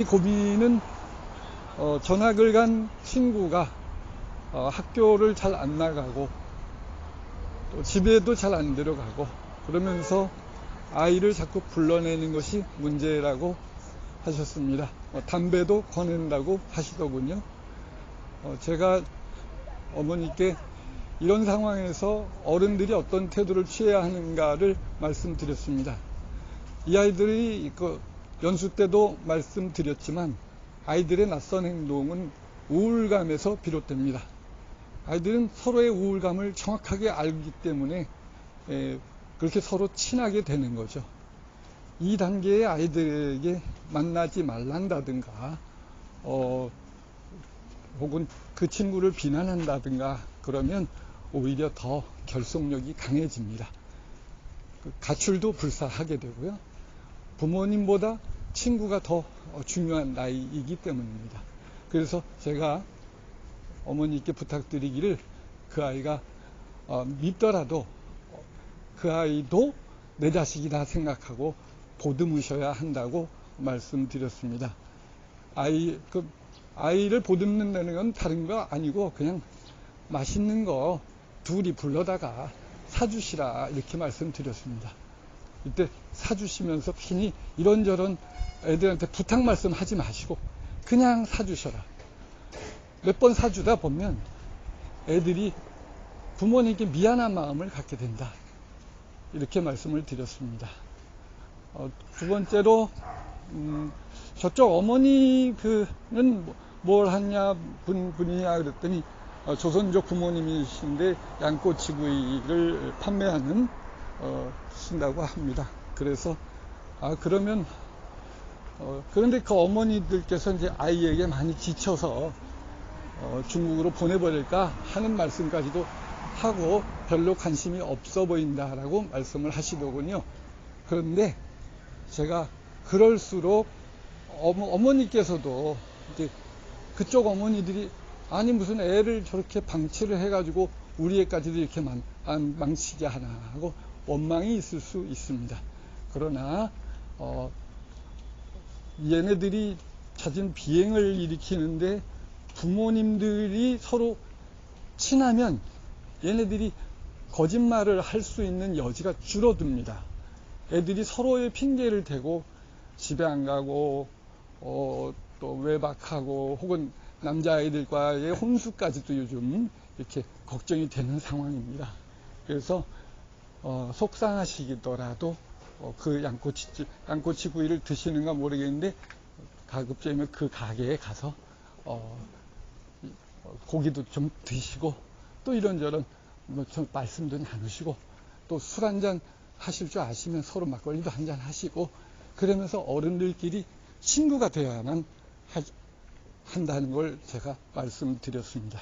이 고민은 어, 전학을 간 친구가 어, 학교를 잘 안 나가고 또 집에도 잘 안 들어가고 그러면서 아이를 자꾸 불러내는 것이 문제라고 하셨습니다. 어, 담배도 권한다고 하시더군요. 어, 제가 어머니께 이런 상황에서 어른들이 어떤 태도를 취해야 하는가를 말씀드렸습니다. 이 아이들이 그 연수 때도 말씀드렸지만 아이들의 낯선 행동은 우울감에서 비롯됩니다. 아이들은 서로의 우울감을 정확하게 알기 때문에 에, 그렇게 서로 친하게 되는 거죠. 이 단계의 아이들에게 만나지 말란다든가, 어, 혹은 그 친구를 비난한다든가 그러면 오히려 더 결속력이 강해집니다. 그 가출도 불사하게 되고요. 부모님보다 친구가 더 중요한 나이이기 때문입니다. 그래서 제가 어머니께 부탁드리기를 그 아이가 어, 밉더라도 그 아이도 내 자식이다 생각하고 보듬으셔야 한다고 말씀드렸습니다. 아이, 그, 아이를 보듬는다는 건 다른 거 아니고 그냥 맛있는 거 둘이 불러다가 사주시라 이렇게 말씀드렸습니다. 이때 사주시면서 괜히 이런저런 애들한테 부탁 말씀 하지 마시고 그냥 사주셔라. 몇 번 사주다 보면 애들이 부모님께 미안한 마음을 갖게 된다. 이렇게 말씀을 드렸습니다. 어, 두 번째로 음, 저쪽 어머니 그는 뭘 하냐 분, 분이냐 그랬더니 어, 조선족 부모님이신데 양꼬치구이를 판매하는 어, 신다고 합니다. 그래서 아 그러면 어, 그런데 그 어머니들께서 이제 아이에게 많이 지쳐서 어, 중국으로 보내버릴까 하는 말씀까지도 하고 별로 관심이 없어 보인다라고 말씀을 하시더군요. 그런데 제가 그럴수록 어머, 어머니께서도 이제 그쪽 어머니들이 아니 무슨 애를 저렇게 방치를 해가지고 우리 애까지도 이렇게 망, 망치게 하나 하고 원망이 있을 수 있습니다. 그러나 어, 얘네들이 잦은 비행을 일으키는데 부모님들이 서로 친하면 얘네들이 거짓말을 할 수 있는 여지가 줄어듭니다. 애들이 서로의 핑계를 대고 집에 안 가고 어, 또 외박하고 혹은 남자아이들과의 혼수까지도 요즘 이렇게 걱정이 되는 상황입니다. 그래서 어, 속상하시더라도 어, 그 양꼬치 양꼬치 구이를 드시는가 모르겠는데 가급적이면 그 가게에 가서 어, 고기도 좀 드시고 또 이런저런 뭐 좀 말씀도 나누시고 또 술 한잔 하실 줄 아시면 서로 막걸리도 한잔 하시고 그러면서 어른들끼리 친구가 되어야만 하, 한다는 걸 제가 말씀드렸습니다.